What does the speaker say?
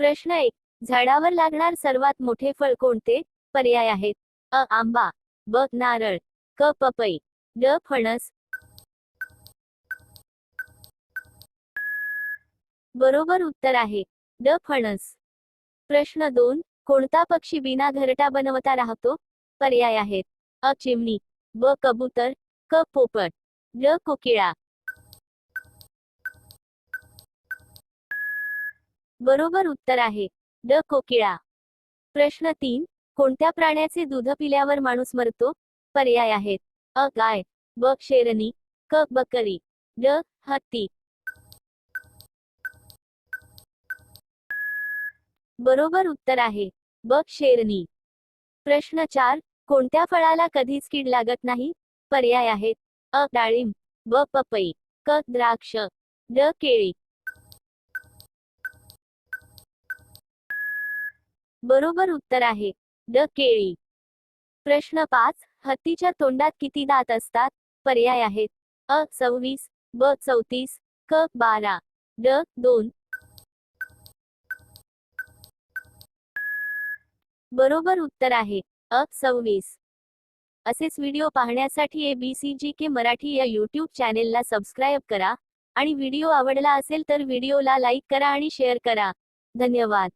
प्रश्न एक. झाडावर लागणार सर्वात मोठे फळ कोणते? पर्याय आहेत. अ. आंबा. ब. नारळ. क. पपई. ड. फणस. बरोबर उत्तर आहे. ड. फणस. प्रश्न दोन. कोणता पक्षी बिना घरटा बनवता राहतो? पर्याय आहेत. अ. चिमणी. ब. कबूतर. क. पोपट. ड. कोकिळा. बरोबर उत्तर आहे. ड. कोकिळा. प्रश्न तीन. कोणत्या प्राण्याचे दूध पिल्यावर माणूस मरतो? पर्याय आहेत. अ. गाय. ब. शेरणी. क. बकरी. ड. हत्ती. बरोबर उत्तर आहे. ब. शेरणी. प्रश्न चार. कोणत्या फळाला कधीच कीड लागत नाही? पर्याय आहेत. अ. डाळिंब. ब. पपई. क. द्राक्ष. ड. केळी. बरोबर उत्तर आहे. ड केळी. प्रश्न पाच. हत्तीच्या तोंडात किती दात असतात? पर्याय आहेत. अ सव्वीस. ब चौतीस. क बारा. ड दोन. बरोबर उत्तर आहे. अ सव्वीस. असेच व्हिडिओ पाहण्यासाठी एबीसी के मराठी या यूट्यूब चॅनेलला सबस्क्राईब करा. आणि व्हिडिओ आवडला असेल तर व्हिडिओला लाईक करा आणि शेअर करा. धन्यवाद.